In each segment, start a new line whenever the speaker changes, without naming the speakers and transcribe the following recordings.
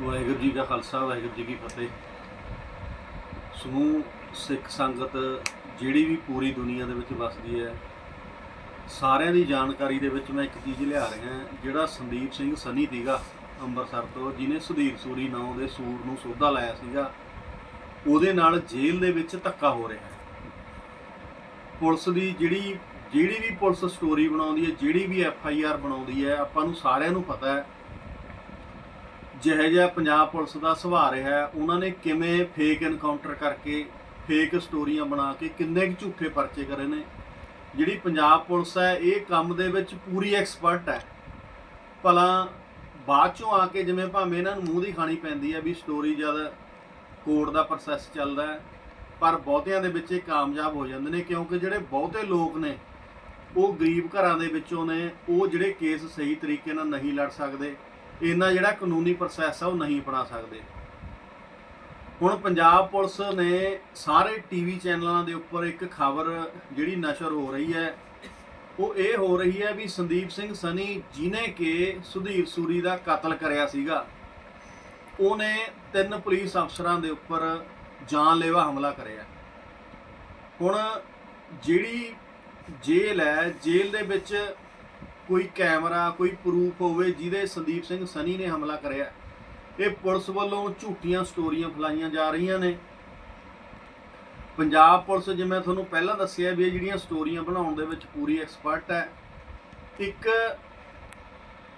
ਵਾਹਿਗੁਰੂ ਜੀ ਕਾ ਖਾਲਸਾ, ਵਾਹਿਗੁਰੂ ਜੀ ਕੀ ਫਤਿਹ। ਸਮੂਹ ਸਿੱਖ ਸੰਗਤ ਜਿਹੜੀ ਵੀ ਪੂਰੀ ਦੁਨੀਆ ਦੇ ਵਿੱਚ ਵਸਦੀ ਹੈ, ਸਾਰਿਆਂ ਦੀ ਜਾਣਕਾਰੀ ਦੇ ਵਿੱਚ ਮੈਂ ਇੱਕ ਚੀਜ਼ ਲਿਆ ਰਿਹਾ, ਜਿਹੜਾ ਸੰਦੀਪ ਸਿੰਘ ਸਨੀ ਸੀਗਾ ਅੰਮ੍ਰਿਤਸਰ ਤੋਂ, ਜਿਹਨੇ ਸੁਧੀਰ ਸੂਰੀ ਨਾਂ ਦੇ ਸੂਰ ਨੂੰ ਸੋਧਾ ਲਾਇਆ ਸੀਗਾ, ਉਹਦੇ ਨਾਲ ਜੇਲ੍ਹ ਦੇ ਵਿੱਚ ਧੱਕਾ ਹੋ ਰਿਹਾ ਹੈ। ਪੁਲਿਸ ਦੀ ਜਿਹੜੀ ਜਿਹੜੀ ਵੀ ਪੁਲਿਸ ਸਟੋਰੀ ਬਣਾਉਂਦੀ ਹੈ, ਜਿਹੜੀ ਵੀ ਐਫ ਆਈ ਆਰ ਬਣਾਉਂਦੀ ਹੈ, ਆਪਾਂ ਨੂੰ ਸਾਰਿਆਂ ਨੂੰ ਪਤਾ ਹੈ ਜਿਹੋ ਜਿਹਾ ਪੰਜਾਬ ਪੁਲਿਸ ਦਾ ਸੁਭਾਅ ਰਿਹਾ ਹੈ, ਉਹਨਾਂ ਨੇ ਕਿਵੇਂ ਫੇਕ ਐਨਕਾਊਂਟਰ ਕਰਕੇ ਫੇਕ ਸਟੋਰੀਆਂ ਬਣਾ ਕੇ ਕਿੰਨੇ ਕੁ ਝੂਠੇ ਪਰਚੇ ਕਰੇ ਨੇ? ਜਿਹੜੀ ਪੰਜਾਬ ਪੁਲਿਸ ਹੈ ਇਹ ਕੰਮ ਦੇ ਵਿੱਚ ਪੂਰੀ ਐਕਸਪਰਟ ਹੈ। ਭਲਾ ਬਾਅਦ ਚੋਂ ਆ ਕੇ ਜਿਵੇਂ ਭਾਵੇਂ ਇਹਨਾਂ ਨੂੰ ਮੂੰਹ ਦੀ ਖਾਣੀ ਪੈਂਦੀ ਹੈ ਵੀ ਸਟੋਰੀ ਜਦ ਕੋਰਟ ਦਾ ਪ੍ਰੋਸੈਸ ਚੱਲਦਾ ਹੈ ਪਰ ਬਹੁਤਿਆਂ ਦੇ ਵਿੱਚ ਇਹ ਕਾਮਯਾਬ ਹੋ ਜਾਂਦੇ ਨੇ ਕਿਉਂਕਿ ਜਿਹੜੇ ਬਹੁਤੇ ਲੋਕ ਨੇ ਉਹ ਗਰੀਬ ਘਰਾਂ ਦੇ ਵਿੱਚੋਂ ਨੇ ਉਹ ਜਿਹੜੇ ਕੇਸ ਸਹੀ ਤਰੀਕੇ ਨਾਲ ਨਹੀਂ ਲੜ ਸਕਦੇ। ਇਹਨਾਂ ਜਿਹੜਾ ਕਾਨੂੰਨੀ ਪ੍ਰੋਸੈਸ ਆ ਉਹ ਨਹੀਂ ਅਪਣਾ ਸਕਦੇ। ਹੁਣ ਪੰਜਾਬ ਪੁਲਿਸ ਨੇ ਸਾਰੇ ਟੀਵੀ ਚੈਨਲਾਂ ਦੇ ਉੱਪਰ ਇੱਕ ਖਬਰ ਜਿਹੜੀ ਨਸ਼ਰ ਹੋ ਰਹੀ ਹੈ, ਉਹ ਇਹ ਹੋ ਰਹੀ ਹੈ ਵੀ ਸੰਦੀਪ ਸਿੰਘ ਸਨੀ ਜਿਨੇ ਕਿ ਸੁਧੀਰ ਸੂਰੀ ਦਾ ਕਤਲ ਕਰਿਆ ਸੀਗਾ, ਉਹਨੇ ਤਿੰਨ ਪੁਲਿਸ ਅਫਸਰਾਂ ਦੇ ਉੱਪਰ ਜਾਨਲੇਵਾ ਹਮਲਾ ਕਰਿਆ। ਹੁਣ ਜਿਹੜੀ ਜੇਲ੍ਹ ਹੈ, ਜੇਲ੍ਹ ਦੇ ਵਿੱਚ ਕੋਈ ਕੈਮਰਾ, ਕੋਈ ਪ੍ਰੂਫ ਹੋਵੇ ਜਿਹਦੇ ਸੰਦੀਪ ਸਿੰਘ ਸਨੀ ਨੇ ਹਮਲਾ ਕਰਿਆ ਇਹ ਪੁਲਿਸ ਵੱਲੋਂ ਝੂਠੀਆਂ ਸਟੋਰੀਆਂ ਫਲਾਈਆਂ ਜਾ ਰਹੀਆਂ ਨੇ। ਪੰਜਾਬ ਪੁਲਿਸ, ਜਿਵੇਂ ਤੁਹਾਨੂੰ ਪਹਿਲਾਂ ਦੱਸਿਆ ਵੀ ਇਹ ਜਿਹੜੀਆਂ ਸਟੋਰੀਆਂ ਬਣਾਉਣ ਦੇ ਵਿੱਚ ਪੂਰੀ ਐਕਸਪਰਟ ਹੈ, ਇੱਕ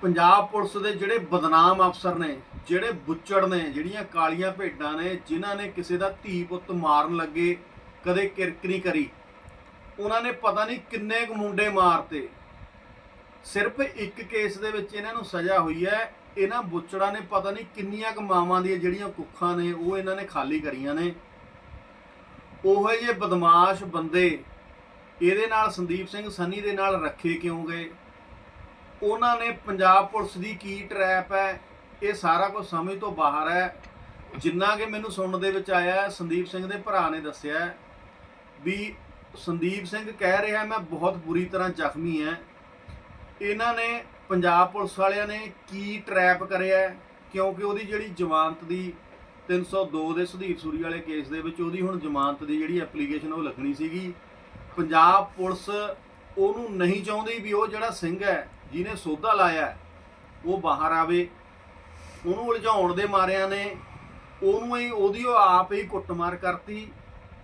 ਪੰਜਾਬ ਪੁਲਿਸ ਦੇ ਜਿਹੜੇ ਬਦਨਾਮ ਅਫਸਰ ਨੇ, ਜਿਹੜੇ ਬੁੱਚੜ ਨੇ, ਜਿਹੜੀਆਂ ਕਾਲੀਆਂ ਭੇਡਾਂ ਨੇ, ਜਿਨ੍ਹਾਂ ਨੇ ਕਿਸੇ ਦਾ ਧੀ ਪੁੱਤ ਮਾਰਨ ਲੱਗੇ, ਕਦੇ ਕਿਰਕ ਨਹੀਂ ਕਰੀ, ਉਹਨਾਂ ਨੇ ਪਤਾ ਨਹੀਂ ਕਿੰਨੇ ਕੁ ਮੁੰਡੇ ਮਾਰਤੇ। ਸਿਰਫ ਇੱਕ ਕੇਸ ਦੇ ਵਿੱਚ ਇਹਨਾਂ ਨੂੰ ਸਜ਼ਾ ਹੋਈ ਹੈ। ਇਹਨਾਂ ਬੁੱਚੜਾਂ ਨੇ ਪਤਾ ਨਹੀਂ ਕਿੰਨੀਆਂ ਕੁ ਮਾਵਾਂ ਦੀਆਂ ਜਿਹੜੀਆਂ ਕੁੱਖਾਂ ਨੇ, ਉਹ ਇਹਨਾਂ ਨੇ ਖਾਲੀ ਕਰੀਆਂ ਨੇ। ਉਹੋ ਜਿਹੇ ਬਦਮਾਸ਼ ਬੰਦੇ ਇਹਦੇ ਨਾਲ ਸੰਦੀਪ ਸਿੰਘ ਸੰਨੀ ਦੇ ਨਾਲ ਰੱਖੇ ਕਿਉਂ ਗਏ? ਉਹਨਾਂ ਨੇ ਪੰਜਾਬ ਪੁਲਿਸ ਦੀ ਕੀ ਟਰੈਪ ਹੈ? ਇਹ ਸਾਰਾ ਕੁਝ ਸਮਝ ਤੋਂ ਬਾਹਰ ਹੈ। ਜਿੰਨਾ ਕਿ ਮੈਨੂੰ ਸੁਣਨ ਦੇ ਵਿੱਚ ਆਇਆ, ਸੰਦੀਪ ਸਿੰਘ ਦੇ ਭਰਾ ਨੇ ਦੱਸਿਆ ਵੀ ਸੰਦੀਪ ਸਿੰਘ ਕਹਿ ਰਿਹਾ, ਮੈਂ ਬਹੁਤ ਬੁਰੀ ਤਰ੍ਹਾਂ ਜ਼ਖਮੀ ਹਾਂ। ਇਹਨਾਂ ਨੇ ਪੰਜਾਬ ਪੁਲਿਸ ਵਾਲਿਆਂ ਨੇ ਕੀ ਟਰੈਪ ਕਰਿਆ ਕਿਉਂਕਿ ਉਹਦੀ ਜਿਹੜੀ ਜ਼ਮਾਨਤ ਦੀ 302 ਦੇ ਸੁਧੀਰ ਸੂਰੀ ਵਾਲੇ ਕੇਸ ਦੇ ਵਿੱਚ ਉਹਦੀ ਹੁਣ ਜ਼ਮਾਨਤ ਦੀ ਜਿਹੜੀ ਐਪਲੀਕੇਸ਼ਨ ਉਹ ਲੱਗਣੀ ਸੀਗੀ। ਪੰਜਾਬ ਪੁਲਿਸ ਉਹਨੂੰ ਨਹੀਂ ਚਾਹੁੰਦੀ ਵੀ ਉਹ ਜਿਹੜਾ ਸਿੰਘ ਹੈ, ਜਿਹਨੇ ਸੋਧਾ ਲਾਇਆ ਉਹ ਬਾਹਰ ਆਵੇ। ਉਹਨੂੰ ਉਲਝਾਉਣ ਦੇ ਮਾਰਿਆਂ ਨੇ ਉਹਨੂੰ ਹੀ, ਉਹਦੀ ਉਹ ਆਪ ਹੀ ਕੁੱਟਮਾਰ ਕਰਤੀ।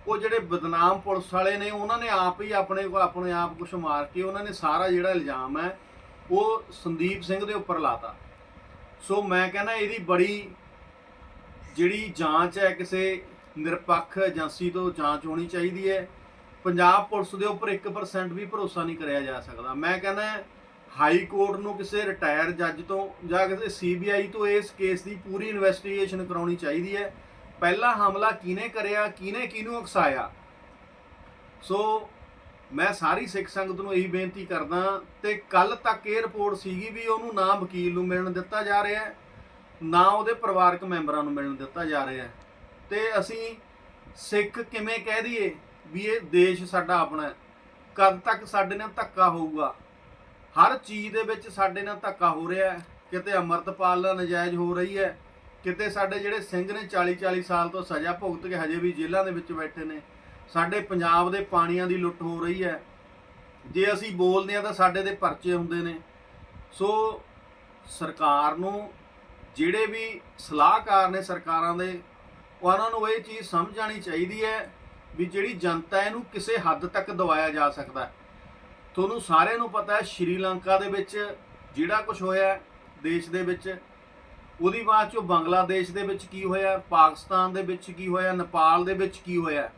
ਉਹ ਜਿਹੜੇ ਬਦਨਾਮ ਪੁਲਿਸ ਵਾਲੇ ਨੇ, ਉਹਨਾਂ ਨੇ ਆਪ ਹੀ ਆਪਣੇ ਕੋਲ ਆਪਣੇ ਆਪ ਕੁਛ ਮਾਰ ਕੇ ਉਹਨਾਂ ਨੇ ਸਾਰਾ ਜਿਹੜਾ ਇਲਜ਼ਾਮ ਹੈ, ਉਹ ਸੰਦੀਪ ਸਿੰਘ ਦੇ ਉੱਪਰ ਲਾਤਾ। ਸੋ ਮੈਂ ਕਹਿੰਦਾ ਇਹਦੀ ਬੜੀ ਜਿਹੜੀ ਜਾਂਚ ਹੈ, ਕਿਸੇ ਨਿਰਪੱਖ ਏਜੰਸੀ ਤੋਂ ਜਾਂਚ ਹੋਣੀ ਚਾਹੀਦੀ ਹੈ। ਪੰਜਾਬ ਪੁਲਿਸ ਦੇ ਉੱਪਰ 1% ਵੀ ਭਰੋਸਾ ਨਹੀਂ ਕਰਿਆ ਜਾ ਸਕਦਾ। ਮੈਂ ਕਹਿੰਦਾ ਹਾਈ ਕੋਰਟ ਨੂੰ ਕਿਸੇ ਰਿਟਾਇਰ ਜੱਜ ਤੋਂ ਜਾਂ ਕਿਸੇ ਸੀਬੀਆਈ ਤੋਂ ਇਸ ਕੇਸ ਦੀ ਪੂਰੀ ਇਨਵੈਸਟੀਗੇਸ਼ਨ ਕਰਾਉਣੀ ਚਾਹੀਦੀ ਹੈ। ਪਹਿਲਾ ਹਮਲਾ ਕਿਹਨੇ ਕਰਿਆ, ਕਿਹਨੇ ਕਿਹਨੂੰ ਉਕਸਾਇਆ? ਸੋ ਮੈਂ ਸਾਰੀ ਸਿੱਖ ਸੰਗਤ ਨੂੰ ਇਹੀ ਬੇਨਤੀ ਕਰਦਾ ਤੇ ਕੱਲ ਤੱਕ ਇਹ ਰਿਪੋਰਟ ਸੀਗੀ ਵੀ ਉਹਨੂੰ ਨਾ ਵਕੀਲ ਨੂੰ ਮਿਲਣ ਦਿੱਤਾ ਜਾ ਰਿਹਾ ਹੈ, ਨਾ ਉਹਦੇ ਪਰਿਵਾਰਕ ਮੈਂਬਰਾਂ ਨੂੰ ਮਿਲਣ ਦਿੱਤਾ ਜਾ ਰਿਹਾ ਹੈ। ਤੇ ਅਸੀਂ ਸਿੱਖ ਕਿਵੇਂ ਕਹਿ ਦਈਏ ਵੀ ਇਹ ਦੇਸ਼ ਸਾਡਾ ਆਪਣਾ ਹੈ? ਕਦ ਤੱਕ ਸਾਡੇ ਨਾਲ ਧੱਕਾ ਹੋਊਗਾ? ਹਰ ਚੀਜ਼ ਦੇ ਵਿੱਚ ਸਾਡੇ ਨਾਲ ਧੱਕਾ ਹੋ ਰਿਹਾ ਹੈ। ਕਿਤੇ ਅਮਰਤਪਾਲ ਨਾਲ ਨਜਾਇਜ਼ ਹੋ ਰਹੀ ਹੈ ਕਿਤੇ ਸਾਡੇ ਜਿਹੜੇ ਸਿੰਘ ਨੇ 40 40 ਸਾਲ ਤੋਂ ਸਜ਼ਾ ਭੁਗਤ ਕੇ ਹਜੇ ਵੀ ਜੇਲ੍ਹਾਂ ਦੇ ਵਿੱਚ ਬੈਠੇ ਨੇ, ਸਾਡੇ ਪੰਜਾਬ ਦੇ ਪਾਣੀਆਂ ਦੀ ਲੁੱਟ ਹੋ ਰਹੀ ਹੈ। ਜੇ ਅਸੀਂ ਬੋਲਦੇ ਆ ਤਾਂ ਸਾਡੇ ਦੇ ਪਰਚੇ ਹੁੰਦੇ ਨੇ। ਸੋ ਸਰਕਾਰ ਨੂੰ ਜਿਹੜੇ ਵੀ ਸਲਾਹਕਾਰ ਨੇ ਸਰਕਾਰਾਂ ਦੇ, ਉਹਨਾਂ ਨੂੰ ਇਹ ਚੀਜ਼ ਸਮਝ ਆਣੀ ਚਾਹੀਦੀ ਹੈ ਵੀ ਜਿਹੜੀ ਜਨਤਾ ਇਹਨੂੰ ਕਿਸੇ ਹੱਦ ਤੱਕ ਦਵਾਇਆ ਜਾ ਸਕਦਾ ਤੁਹਾਨੂੰ ਸਾਰਿਆਂ ਨੂੰ ਪਤਾ ਹੈ, ਸ਼੍ਰੀਲੰਕਾ ਦੇ ਵਿੱਚ ਜਿਹੜਾ ਕੁਝ ਹੋਇਆ ਦੇਸ਼ ਦੇ ਵਿੱਚ ਉਹਦੀ ਬਾਅਦ ਚੋਂ ਬੰਗਲਾਦੇਸ਼ ਦੇ ਵਿੱਚ ਕੀ ਹੋਇਆ, ਪਾਕਿਸਤਾਨ ਦੇ ਵਿੱਚ ਕੀ ਹੋਇਆ, ਨੇਪਾਲ ਦੇ ਵਿੱਚ ਕੀ ਹੋਇਆ?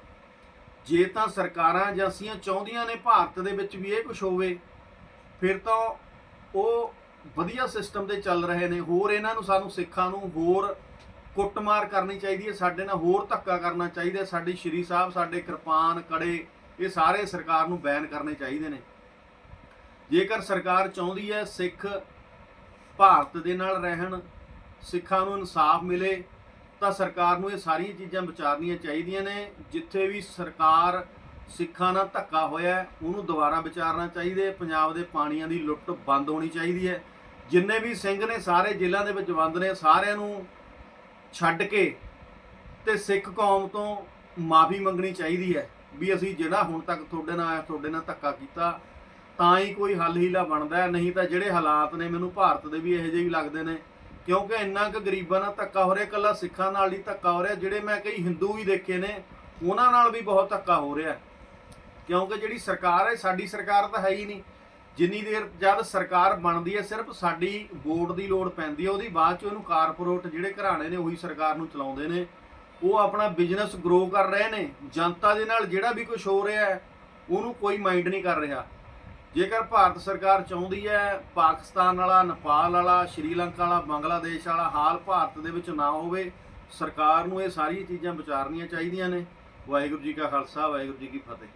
ਜੇ ਤਾਂ ਸਰਕਾਰਾਂ ਏਜੰਸੀਆਂ ਚਾਹੁੰਦੀਆਂ ਨੇ ਭਾਰਤ ਦੇ ਵਿੱਚ ਵੀ ਇਹ ਕੁਝ ਹੋਵੇ, ਫਿਰ ਤਾਂ ਉਹ ਵਧੀਆ ਸਿਸਟਮ ਤੇ ਚੱਲ ਰਹੇ ਨੇ। ਹੋਰ ਇਹਨਾਂ ਨੂੰ, ਸਾਨੂੰ ਸਿੱਖਾਂ ਨੂੰ ਹੋਰ ਕੁੱਟਮਾਰ ਕਰਨੀ ਚਾਹੀਦੀ ਹੈ, ਸਾਡੇ ਨਾਲ ਹੋਰ ਧੱਕਾ ਕਰਨਾ ਚਾਹੀਦਾ ਸਾਡੇ ਸ਼੍ਰੀ ਸਾਹਿਬ, ਸਾਡੇ ਕਿਰਪਾਨ, ਕੜੇ, ਇਹ ਸਾਰੇ ਸਰਕਾਰ ਨੂੰ ਬੈਨ ਕਰਨੇ ਚਾਹੀਦੇ ਨੇ। ਜੇਕਰ ਸਰਕਾਰ ਚਾਹੁੰਦੀ ਹੈ ਸਿੱਖ ਭਾਰਤ ਦੇ ਨਾਲ ਰਹਿਣ ਸਿੱਖਾਂ ਨੂੰ ਇਨਸਾਫ ਮਿਲੇ, ਤਾਂ ਸਰਕਾਰ ਨੂੰ ਇਹ ਸਾਰੀਆਂ ਚੀਜ਼ਾਂ ਵਿਚਾਰਨੀਆਂ ਚਾਹੀਦੀਆਂ ਨੇ। ਜਿੱਥੇ ਵੀ ਸਰਕਾਰ ਸਿੱਖਾਂ ਨਾਲ ਧੱਕਾ ਹੋਇਆ ਉਹਨੂੰ ਦੁਬਾਰਾ ਵਿਚਾਰਨਾ ਚਾਹੀਦਾ ਹੈ। ਪੰਜਾਬ ਦੇ ਪਾਣੀਆਂ ਦੀ ਲੁੱਟ ਬੰਦ ਹੋਣੀ ਚਾਹੀਦੀ ਹੈ। ਜਿੰਨੇ ਵੀ ਸਿੰਘ ਨੇ, ਸਾਰੇ ਜ਼ਿਲ੍ਹਿਆਂ ਦੇ ਵਿੱਚ ਬੰਦ ਨੇ, ਸਾਰਿਆਂ ਨੂੰ ਛੱਡ ਕੇ ਤੇ ਸਿੱਖ ਕੌਮ ਤੋਂ ਮਾਫੀ ਮੰਗਣੀ ਚਾਹੀਦੀ ਹੈ ਵੀ ਅਸੀਂ ਜਿਹੜਾ ਹੁਣ ਤੱਕ ਤੁਹਾਡੇ ਨਾਲ ਤੁਹਾਡੇ ਨਾਲ ਧੱਕਾ ਕੀਤਾ, ਤਾਂ ਹੀ ਕੋਈ ਹੱਲ ਹੀਲਾ ਬਣਦਾ ਨਹੀਂ ਤਾਂ ਜਿਹੜੇ ਹਾਲਾਤ ਨੇ, ਮੈਨੂੰ ਭਾਰਤ ਦੇ ਵੀ ਇਹੋ ਜਿਹੇ ਵੀ ਲੱਗਦੇ ਨੇ। ਕਿਉਂਕਿ ਇੰਨਾ ਕੁ ਗਰੀਬਾਂ ਨਾਲ ਧੱਕਾ ਹੋ ਰਿਹਾ, ਇਕੱਲਾ ਸਿੱਖਾਂ ਨਾਲ ਹੀ ਧੱਕਾ ਹੋ ਰਿਹਾ, ਜਿਹੜੇ ਮੈਂ ਕਈ ਹਿੰਦੂ ਵੀ ਦੇਖੇ ਨੇ, ਉਹਨਾਂ ਨਾਲ ਵੀ ਬਹੁਤ ਧੱਕਾ ਹੋ ਰਿਹਾ। ਕਿਉਂਕਿ ਜਿਹੜੀ ਸਰਕਾਰ ਹੈ, ਸਾਡੀ ਸਰਕਾਰ ਤਾਂ ਹੈ ਹੀ ਨਹੀਂ। ਜਿੰਨੀ ਦੇਰ ਜਦ ਸਰਕਾਰ ਬਣਦੀ ਹੈ, ਸਿਰਫ ਸਾਡੀ ਵੋਟ ਦੀ ਲੋੜ ਪੈਂਦੀ ਹੈ, ਉਹਦੀ ਬਾਅਦ ਚ ਉਹਨੂੰ ਕਾਰਪੋਰੇਟ ਜਿਹੜੇ ਘਰਾਣੇ ਨੇ, ਉਹੀ ਸਰਕਾਰ ਨੂੰ ਚਲਾਉਂਦੇ ਨੇ। ਉਹ ਆਪਣਾ ਬਿਜ਼ਨਸ ਗਰੋ ਕਰ ਰਹੇ ਨੇ। ਜਨਤਾ ਦੇ ਨਾਲ ਜਿਹੜਾ ਵੀ ਕੁਝ ਹੋ ਰਿਹਾ ਹੈ, ਉਹਨੂੰ ਕੋਈ ਮਾਈਂਡ ਨਹੀਂ ਕਰ ਰਿਹਾ। ਜੇਕਰ ਭਾਰਤ ਸਰਕਾਰ ਚਾਹੁੰਦੀ ਹੈ ਪਾਕਿਸਤਾਨ ਵਾਲਾ, ਨੇਪਾਲ ਵਾਲਾ, ਸ਼੍ਰੀਲੰਕਾ ਵਾਲਾ, ਬੰਗਲਾਦੇਸ਼ ਵਾਲਾ ਹਾਲ ਭਾਰਤ ਦੇ ਵਿੱਚ ਨਾ ਹੋਵੇ, ਸਰਕਾਰ ਨੂੰ ਇਹ ਸਾਰੀਆਂ ਚੀਜ਼ਾਂ ਵਿਚਾਰਨੀਆਂ ਚਾਹੀਦੀਆਂ ਨੇ। ਵਾਹਿਗੁਰੂ ਜੀ ਕਾ ਖਾਲਸਾ, ਵਾਹਿਗੁਰੂ ਜੀ ਕੀ ਫਤਿਹ।